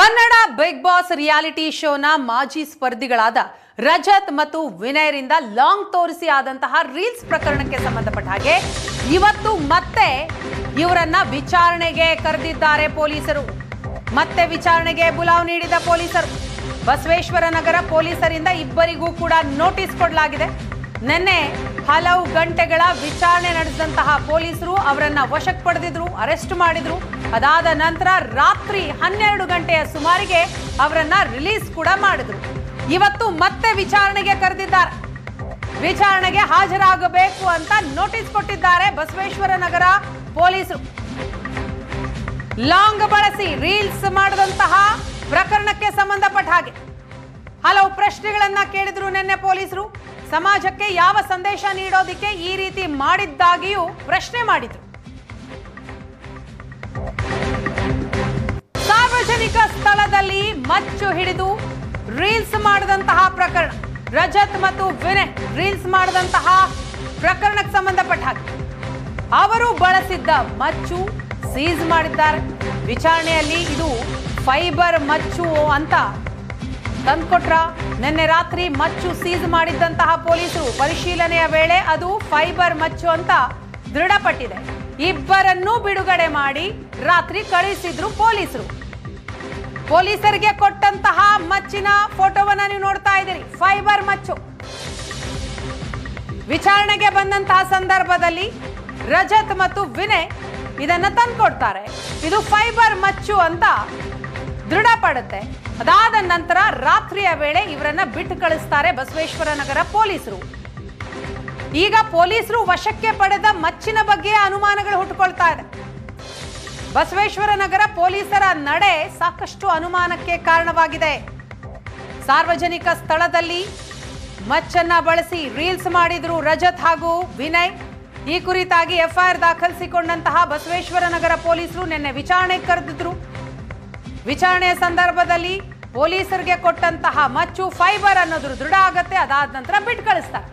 Kannada big boss reality ಶೋನ ಮಾಜಿ ಸ್ಪರ್ಧಿಗಳಾದ ರಜತ್ ಮತ್ತು ವಿನಯರಿಂದ ಲಾಂಗ್ ತೋರಿಸಿ ಆದಂತಹ ರೀಲ್ಸ್ ಪ್ರಕರಣಕ್ಕೆ ಸಂಬಂಧಪಟ್ಟ ಹಾಗೆ ಇವತ್ತು ಮತ್ತೆ ಇವರನ್ನ ವಿಚಾರಣೆಗೆ ಕರೆದಿದ್ದಾರೆ ಪೊಲೀಸರು. ಮತ್ತೆ ವಿಚಾರಣೆಗೆ ಬುಲಾವ್ ನೀಡಿದ ಪೊಲೀಸರು. ಬಸವೇಶ್ವರ ನಗರ ಪೊಲೀಸರಿಂದ ಇಬ್ಬರಿಗೂ ಕೂಡ ನೋಟಿಸ್ ಕೊಡಲಾಗಿದೆ. ನಿನ್ನೆ ಹಲವು ಗಂಟೆಗಳ ವಿಚಾರಣೆ ನಡೆಸಿದಂತಹ ಪೊಲೀಸರು ಅವರನ್ನ ವಶಕ್ಕೆ ಪಡೆದಿದ್ರು, ಅರೆಸ್ಟ್ ಮಾಡಿದ್ರು. ಅದಾದ ನಂತರ ರಾತ್ರಿ ಹನ್ನೆರಡು ಗಂಟೆಯ ಸುಮಾರಿಗೆ ಅವರನ್ನ ರಿಲೀಸ್ ಕೂಡ ಮಾಡಿದ್ರು. ಇವತ್ತು ಮತ್ತೆ ವಿಚಾರಣೆಗೆ ಕರೆದಿದ್ದಾರೆ. ವಿಚಾರಣೆಗೆ ಹಾಜರಾಗಬೇಕು ಅಂತ ನೋಟಿಸ್ ಕೊಟ್ಟಿದ್ದಾರೆ ಬಸವೇಶ್ವರ ನಗರ ಪೊಲೀಸರು. ಲಾಂಗ್ ಬಳಸಿ ರೀಲ್ಸ್ ಮಾಡಿದಂತಹ ಪ್ರಕರಣಕ್ಕೆ ಸಂಬಂಧಪಟ್ಟ ಹಾಗೆ. ಹಲವು ಪ್ರಶ್ನೆಗಳನ್ನ ಕೇಳಿದ್ರು ನಿನ್ನೆ ಪೊಲೀಸರು. ಸಮಾಜಕ್ಕೆ ಯಾವ ಸಂದೇಶ ನೀಡೋದಿಕ್ಕೆ ಈ ರೀತಿ ಮಾಡಿದ್ದಾಗಿಯೂ ಪ್ರಶ್ನೆ ಮಾಡಿದ್ರು. ಸ್ಥಳದಲ್ಲಿ ಮಚ್ಚು ಹಿಡಿದು ರೀಲ್ಸ್ ಮಾಡಿದಂತಹ ಪ್ರಕರಣ. ರಜತ್ ಮತ್ತು ವಿನಯ್ ರೀಲ್ಸ್ ಮಾಡಿದಂತಹ ಪ್ರಕರಣಕ್ಕೆ ಸಂಬಂಧಪಟ್ಟ ಹಾಗೆ. ಅವರು ಬಳಸಿದ್ದ ಮಚ್ಚು ಸೀಸ್ ಮಾಡಿದ್ದಾರೆ. ವಿಚಾರಣೆಯಲ್ಲಿ ಇದು ಫೈಬರ್ ಮಚ್ಚು ಅಂತ ತಂದ್ಕೊಟ್ರ. ನಿನ್ನೆ ರಾತ್ರಿ ಮಚ್ಚು ಸೀಸ್ ಮಾಡಿದ್ದಂತಹ ಪೊಲೀಸರು ಪರಿಶೀಲನೆಯ ವೇಳೆ ಅದು ಫೈಬರ್ ಮಚ್ಚು ಅಂತ ದೃಢಪಟ್ಟಿದೆ. ಇಬ್ಬರನ್ನೂ ಬಿಡುಗಡೆ ಮಾಡಿ ರಾತ್ರಿ ಕಳುಹಿಸಿದ್ರು ಪೊಲೀಸರು. ಪೊಲೀಸರಿಗೆ ಕೊಟ್ಟಂತಹ ಮಚ್ಚಿನ ಫೋಟೋವನ್ನ ನೀವು ನೋಡ್ತಾ ಇದ್ದೀರಿ. ಫೈಬರ್ ಮಚ್ಚು. ವಿಚಾರಣೆಗೆ ಬಂದಂತಹ ಸಂದರ್ಭದಲ್ಲಿ ರಜತ್ ಮತ್ತು ವಿನಯ್ ಇದನ್ನ ತಂದ್ಕೊಡ್ತಾರೆ. ಇದು ಫೈಬರ್ ಮಚ್ಚು ಅಂತ ದೃಢಪಡುತ್ತೆ ಅದಾದ ನಂತರ ರಾತ್ರಿಯ ವೇಳೆ ಇವರನ್ನ ಬಿಟ್ಟು ಕಳಿಸ್ತಾರೆ ಬಸವೇಶ್ವರ ನಗರ ಪೊಲೀಸರು. ಈಗ ಪೊಲೀಸರು ವಶಕ್ಕೆ ಪಡೆದ ಮಚ್ಚಿನ ಬಗ್ಗೆ ಅನುಮಾನಗಳು ಹುಟ್ಟುಕೊಳ್ತಾ ಇದೆ. ಬಸವೇಶ್ವರ ನಗರ ಪೊಲೀಸರ ನಡೆ ಸಾಕಷ್ಟು ಅನುಮಾನಕ್ಕೆ ಕಾರಣವಾಗಿದೆ. ಸಾರ್ವಜನಿಕ ಸ್ಥಳದಲ್ಲಿ ಮಚ್ಚನ್ನ ಬಳಸಿ ರೀಲ್ಸ್ ಮಾಡಿದ್ರು ರಜತ್ ಹಾಗೂ ವಿನಯ್. ಈ ಕುರಿತಾಗಿ ಎಫ್ಐಆರ್ ದಾಖಲಿಸಿಕೊಂಡಂತಹ ಬಸವೇಶ್ವರ ನಗರ ಪೊಲೀಸರು ನಿನ್ನೆ ವಿಚಾರಣೆ ಕರೆದಿದ್ರು. ವಿಚಾರಣೆಯ ಸಂದರ್ಭದಲ್ಲಿ ಪೊಲೀಸರಿಗೆ ಕೊಟ್ಟಂತಹ ಮಚ್ಚು ಫೈಬರ್ ಅನ್ನೋದು ದೃಢ ಆಗತ್ತೆ, ಅದಾದ ನಂತರ ಬಿಟ್ ಕಳಿಸ್ತಾರೆ.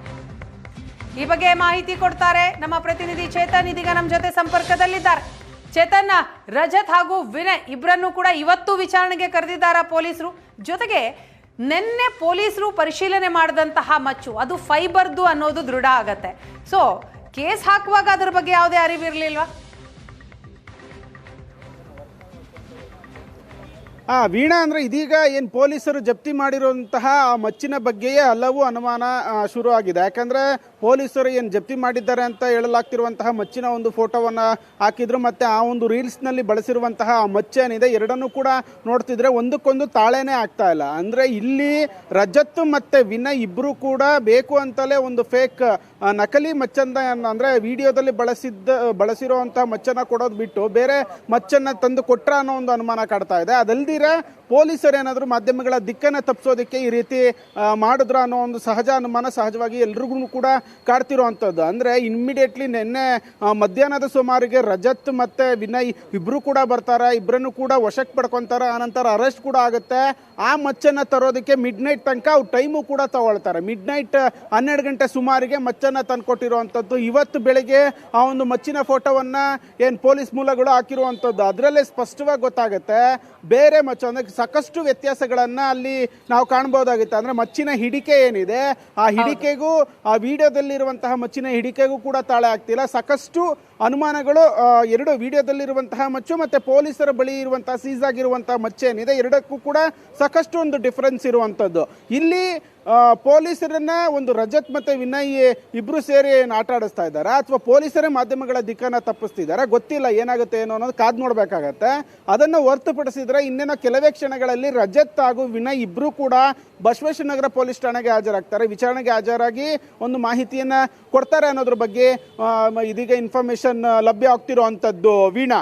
ಈ ಬಗ್ಗೆ ಮಾಹಿತಿ ಕೊಡ್ತಾರೆ ನಮ್ಮ ಪ್ರತಿನಿಧಿ ಚೇತನ್, ಇದೀಗ ನಮ್ಮ ಜೊತೆ ಸಂಪರ್ಕದಲ್ಲಿದ್ದಾರೆ. ಚೇತನ್ ರಜತ್ ಹಾಗೂ ವಿನಯ್ ಇಬ್ಬರನ್ನು ಕೂಡ ಇವತ್ತು ವಿಚಾರಣೆಗೆ ಕರೆದಿದ್ದಾರೆ ಪೊಲೀಸರು? ಜೊತೆಗೆ ನಿನ್ನೆ ಪೊಲೀಸರು ಪರಿಶೀಲನೆ ಮಾಡಿದಂತಹ ಮಚ್ಚು, ಅದು ಫೈಬರ್ದು ಅನ್ನೋದು ದೃಢ ಆಗತ್ತೆ. ಸೊ ಕೇಸ್ ಹಾಕುವಾಗ ಅದ್ರ ಬಗ್ಗೆ ಯಾವುದೇ ಅರಿವಿರ್ಲಿಲ್ವಾ? ಆ ವೀಣಾ ಅಂದ್ರೆ ಇದೀಗ ಏನು ಪೊಲೀಸರು ಜಪ್ತಿ ಮಾಡಿರುವಂತಹ ಆ ಮಚ್ಚಿನ ಬಗ್ಗೆಯೇ ಹಲವು ಅನುಮಾನ ಶುರು ಆಗಿದೆ ಯಾಕಂದ್ರೆ ಪೊಲೀಸರು ಏನು ಜಪ್ತಿ ಮಾಡಿದ್ದಾರೆ ಅಂತ ಹೇಳಲಾಗ್ತಿರುವಂತಹ ಮಚ್ಚಿನ ಒಂದು ಫೋಟೋವನ್ನ ಹಾಕಿದ್ರು, ಮತ್ತೆ ಆ ಒಂದು ರೀಲ್ಸ್ನಲ್ಲಿ ಬಳಸಿರುವಂತಹ ಆ ಮಚ್ಚೇನಿದೆ ಎರಡನ್ನೂ ಕೂಡ ನೋಡ್ತಿದ್ರೆ ಒಂದಕ್ಕೊಂದು ತಾಳೆನೇ ಆಗ್ತಾ ಇಲ್ಲ. ಅಂದ್ರೆ ಇಲ್ಲಿ ರಜತ್ ಮತ್ತೆ ವಿನಯ್ ಇಬ್ರು ಕೂಡ ಬೇಕು ಅಂತಲೇ ಒಂದು ಫೇಕ್ ನಕಲಿ ಮಚ್ಚಂದ ಅಂದ್ರೆ ವಿಡಿಯೋದಲ್ಲಿ ಬಳಸಿದ್ದ, ಬಳಸಿರುವಂತಹ ಮಚ್ಚನ್ನು ಕೊಡೋದು ಬಿಟ್ಟು ಬೇರೆ ಮಚ್ಚನ್ನು ತಂದು ಕೊಟ್ರ ಅನ್ನೋ ಒಂದು ಅನುಮಾನ ಕಾಡ್ತಾ ಇದೆ. ಅದಲ್ದಿರ ಪೊಲೀಸರು ಏನಾದರೂ ಮಾಧ್ಯಮಗಳ ದಿಕ್ಕನ್ನ ತಪ್ಪಿಸೋದಕ್ಕೆ ಈ ರೀತಿ ಮಾಡಿದ್ರು ಅನ್ನೋ ಒಂದು ಸಹಜ ಅನುಮಾನ ಸಹಜವಾಗಿ ಎಲ್ರಿಗೂ ಕೂಡ ಕಾಡ್ತಿರುವಂಥದ್ದು ಅಂದ್ರೆ ಇಮ್ಮಿಡಿಯೇಟ್ಲಿ ನಿನ್ನೆ ಮಧ್ಯಾಹ್ನದ ಸುಮಾರಿಗೆ ರಜತ್ ಮತ್ತೆ ವಿನಯ್ ಇಬ್ಬರು ಕೂಡ ಬರ್ತಾರೆ. ಇಬ್ಬರನ್ನು ಕೂಡ ವಶಕ್ಕೆ ಪಡ್ಕೊಂತಾರ. ಆನಂತರ ಅರೆಸ್ಟ್ ಕೂಡ ಆಗುತ್ತೆ. ಆ ಮಚ್ಚನ್ನು ತರೋದಕ್ಕೆ ಮಿಡ್ ನೈಟ್ ತನಕ ಅವ್ರು ಟೈಮು ಕೂಡ ತಗೊಳ್ತಾರೆ. ಮಿಡ್ ನೈಟ್ ಹನ್ನೆರಡು ಗಂಟೆ ಸುಮಾರಿಗೆ ಮಚ್ಚನ್ನ ತಂದ್ಕೊಟ್ಟಿರುವಂಥದ್ದು ಇವತ್ತು ಬೆಳಿಗ್ಗೆ ಆ ಒಂದು ಮಚ್ಚಿನ ಫೋಟೋವನ್ನ ಏನು ಪೊಲೀಸ್ ಮೂಲಗಳು ಹಾಕಿರುವಂಥದ್ದು ಅದರಲ್ಲೇ ಸ್ಪಷ್ಟವಾಗಿ ಗೊತ್ತಾಗುತ್ತೆ. ಬೇರೆ ಮಚ್ಚು ಅಂದರೆ ಸಾಕಷ್ಟು ವ್ಯತ್ಯಾಸಗಳನ್ನು ಅಲ್ಲಿ ನಾವು ಕಾಣ್ಬೋದಾಗಿತ್ತು. ಅಂದ್ರೆ ಮಚ್ಚಿನ ಹಿಡಿಕೆ ಏನಿದೆ ಆ ಹಿಡಿಕೆಗೂ ಆ ವಿಡಿಯೋದಲ್ಲಿರುವಂತಹ ಮಚ್ಚಿನ ಹಿಡಿಕೆಗೂ ಕೂಡ ತಾಳೆ ಆಗ್ತಿಲ್ಲ. ಸಾಕಷ್ಟು ಅನುಮಾನಗಳು ಎರಡು ವಿಡಿಯೋದಲ್ಲಿರುವಂತಹ ಮಚ್ಚು ಮತ್ತೆ ಪೊಲೀಸರ ಬಳಿ ಇರುವಂತಹ ಸೀಸ್ ಆಗಿರುವಂತಹ ಮಚ್ಚೇನಿದೆ. ಎರಡಕ್ಕೂ ಕೂಡ ಸಾಕಷ್ಟು ಒಂದು ಡಿಫರೆನ್ಸ್ ಇರುವಂಥದ್ದು. ಇಲ್ಲಿ ಪೊಲೀಸರನ್ನ ಒಂದು ರಜತ್ ಮತ್ತೆ ವಿನಯ್ ಇಬ್ರು ಸೇರಿ ಏನು ಆಟ ಆಡಿಸ್ತಾ ಇದ್ದಾರೆ? ಅಥವಾ ಪೊಲೀಸರೇ ಮಾಧ್ಯಮಗಳ ದಿಕ್ಕನ್ನ ತಪ್ಪಿಸ್ತಿದ್ದಾರೆ? ಗೊತ್ತಿಲ್ಲ, ಏನಾಗುತ್ತೆ ಏನೋ ಅನ್ನೋದು ಕಾದ್ ನೋಡ್ಬೇಕಾಗತ್ತೆ. ಅದನ್ನು ಹೊರತುಪಡಿಸಿದ್ರೆ ಇನ್ನೇನೋ ಕೆಲವೇ ಕ್ಷಣಗಳಲ್ಲಿ ರಜತ್ ಹಾಗೂ ವಿನಯ್ ಇಬ್ರು ಕೂಡ ಬಸವೇಶ್ವರ ನಗರ ಪೊಲೀಸ್ ಠಾಣೆಗೆ ಹಾಜರಾಗ್ತಾರೆ. ವಿಚಾರಣೆಗೆ ಹಾಜರಾಗಿ ಒಂದು ಮಾಹಿತಿಯನ್ನ ಕೊಡ್ತಾರೆ ಅನ್ನೋದ್ರ ಬಗ್ಗೆ ಇದೀಗ ಇನ್ಫಾರ್ಮೇಶನ್ ಲಭ್ಯ ಆಗ್ತಿರುವಂತದ್ದು ವೀಣಾ.